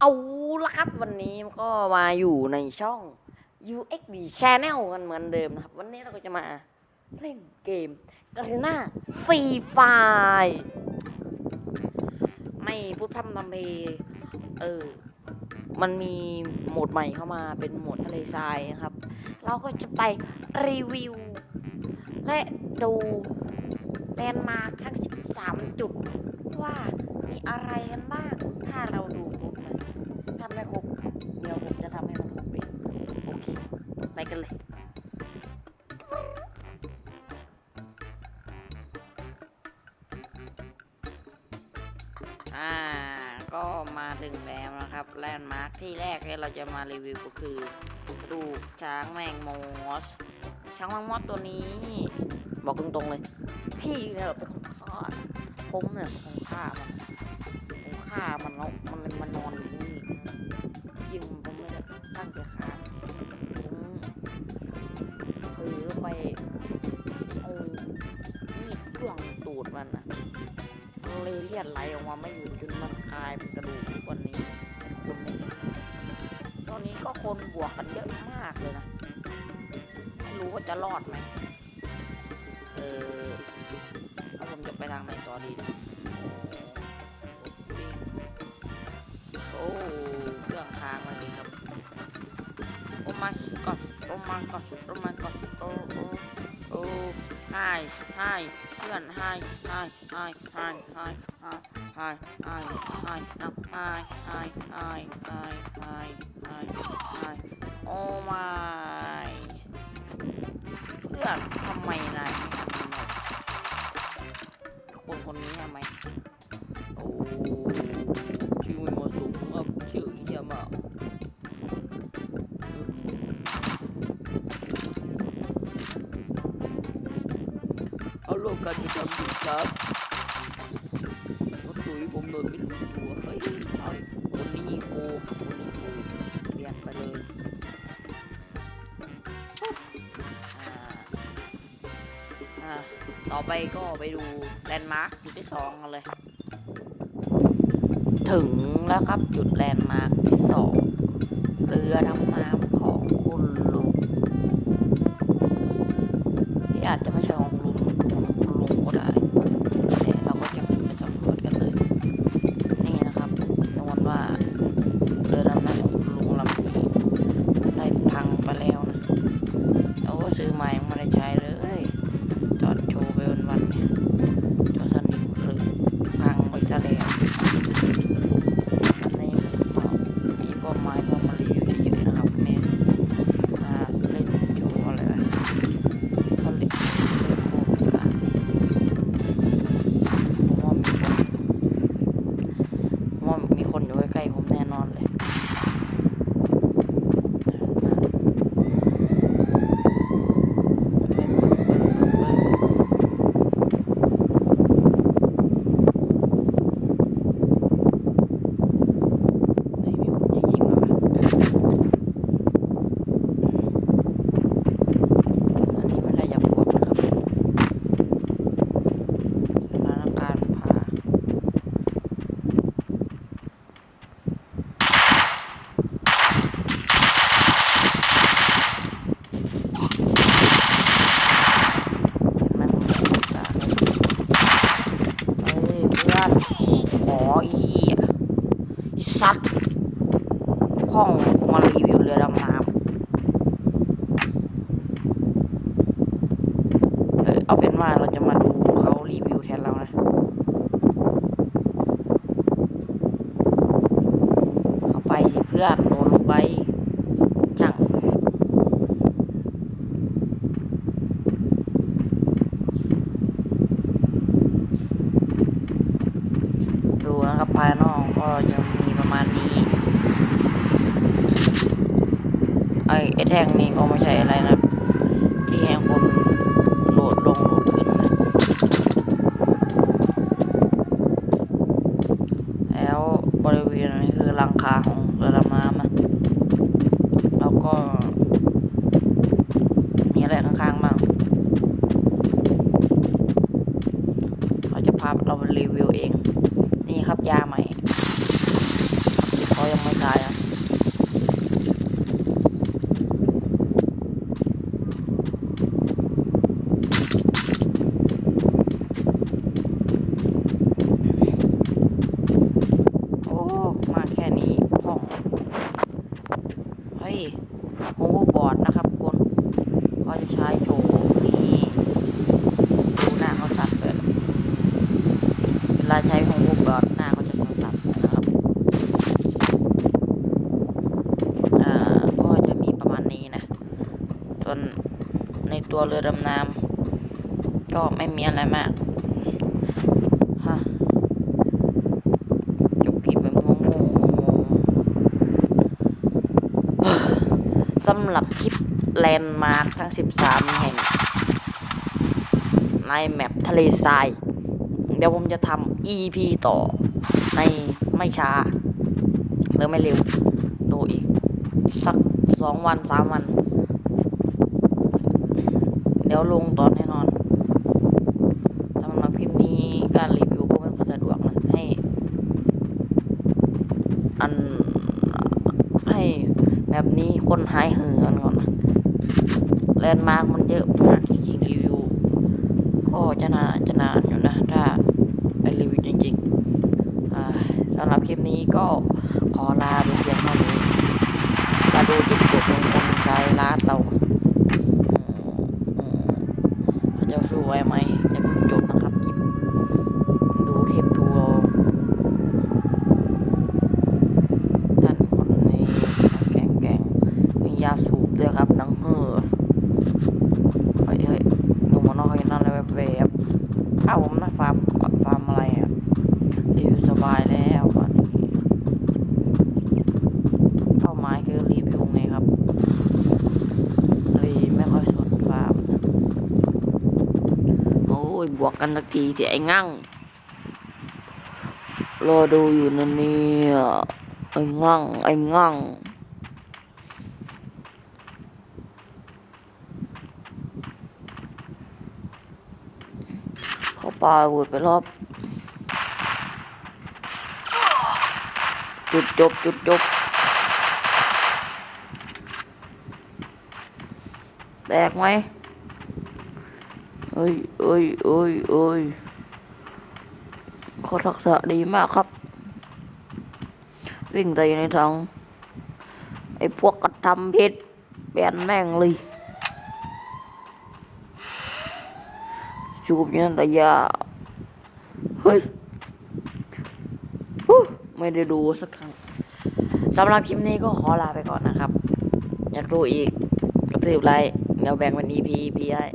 เอาละครับวันนี้ก็มาอยู่ในช่อง UXD Channel กันเหมือนเดิมนะครับ วันนี้เราก็จะมาเล่นเกมกา r น่าฟรีไฟไม่พูดพร่ำทำเพลเออ มันมีโหมดใหม่เข้ามาเป็นโหมดทะเลทรายนะครับ เราก็จะไปรีวิว และดูแลนด์มาร์คทั้ง 13 จุด ว่ามีอะไรกันบ้าง ถ้าเราดู ถึงแล้วนะครับแลนด์มาร์คที่แรกที่เราจะมารีวิวก็คือกระดูกช้างแมงมอสช้างแมงมอสตัวนี้ บอกตรงๆเลย พี่เนี่ยเป็นคนฆ่าผมเนี่ยเป็นคนฆ่ามันผมฆ่ามันแล้วมันมานนอนอยู่นี่ยิงผมไม่ได้ตั้งใจฆ่าผมเผลอไปเอามีดจ้วงตูดมันอะเลยเลียดไหลออกมาไม่หยุดจนมันกลายเป็นกระดูก ก็คนบวกกันเยอะมากเลยนะ ไม่รู้ว่าจะรอดไหม เออแล้วผมจะไปทางไหนต่อดีนะโอ้เครื่องค้างมาเลยครับโอ้มาก่อนโอ้มาก่อนโอ้มาก่อนโอ้โอ้โอ้ไฮไฮเพื่อนไฮไฮไฮไฮไฮไฮไฮไฮไฮไฮไฮไฮไฮไฮ ทำไมนายทำมันคนคนนี้ทำไมโอ้ชื่อไม่เหมาะสมครับชื่อเยี่ยมากเอาโลกการจะทำผิดครับว่าตุยผมโดนไม่รู้ตัวเฮ้ยคนนี้โก ต่อไปก็ไปดูแลนด์มาร์คจุดที่สองกันเลย ถึงแล้วครับจุดแลนด์มาร์คที่สองเรือดำน้ำของคุณลุงที่อาจจะไม่ใช่ของลุงของคุณลุงก็ได้แต่เราก็จะขึ้นไปสำรวจกันเลย นี่นะครับนวนว่าเรือดำน้ำของคุณลุงลำนี้ได้พังไปแล้วนะโอ้ซื้อใหม่ไม่ได้ใช้ เอาเป็นว่าเราจะมาดูเขารีวิวแทนเรานะเอาไปสิเพื่อนโดนลงไปช่างดูนะครับภายนอกก็ยังมีประมาณนี้ไอไอแท่งนี้ก็ไม่ใช่อะไรนะ ที่ให้คนโหลดลงโหลดขึ้นนะแล้วบริเวณนี้คือหลังคาของเรือดำน้ำนะแล้วก็ แต่ข้างๆบ้างเขาจะพาเราไปรีวิวเอง นี่ครับยาใหม่เขายังไม่ตายอะโอ้ มาแค่นี้ห้องเฮ้ยโฮเวอร์บอร์ดนะครับคนเขาจะใช้โชว์นี่ดูหน้าเขาสั่นเลยเวลา ใช้โฮเวอร์บอร์หน้าเขาจะสั่นๆนะครับอ่าก็จะมีประมาณนี้นะส่วนในตัวเรือดำน้ำก็ไม่มีอะไรมากฮะจบคลิปแบบงงๆสำหรับคลิปแลนด์มาร์คทั้ง 13 แห่งในแมปทะเลทราย เดี๋ยวผมจะทำ EP ต่อในไม่ช้า หรือไม่เร็ว ดูอีก สักสองวันสามวัน เดี๋ยวลงตอนแน่นอนสำหรับคลิปนี้การรีวิวก็ไม่ค่อยสะดวกนะ ให้ อันให้แบบนี้คนหายเหือนก่อนนะแลนด์มาร์กมันเยอะมากจริงๆรีวิว ก็จะนานจะนานอยู่นะ ถ้าไปรีวิวจริงๆอ่าสำหรับคลิป นี้ก็ขอลาไปเพียงเท่านี้มาดูจุดจบของคนใช้ร้านเราอืมอืมเขาจะสู้ไหวไหมเดี๋ยวผมจบนะครับคลิปดูเทปทัวร์ท่านคนนี้แกงแกงมียาสูบด้วยครับนังเหือเฮ้ยเฮ้ยหนูมันน้อยนั่นอะไรแบบแบบอ้าวผมนะฟาร์มฟาร์มอะไรอะรีวิวสบายแล้วตอนนี้ เป้าหมายคือรีวิวไงครับ รีไม่ค่อยสนฟาร์มนะโอ้ยบวกกันสักทีที่ไอ้งั่งรอดูอยู่นะเนี่ยไอ้งั่งไอ้งั่งเขาปาอาวุธไปรอบ จุดจบจุดจบแตกไหม เอ้ยเอ้ยเอ้ยเอ้ยเขาทักษะดีมากครับ วิ่งไปในทางไอ้พวกกระทำผิดแบนแม่งเลยจูบยันระยะเฮ้ยไม่ได้ดูสักครั้งสำหรับคลิปนี้ก็ขอลาไปก่อนนะครับ อยากดูอีกกระตืบไลค์เดี๋ยวแบ่งเป็น EP EP ให้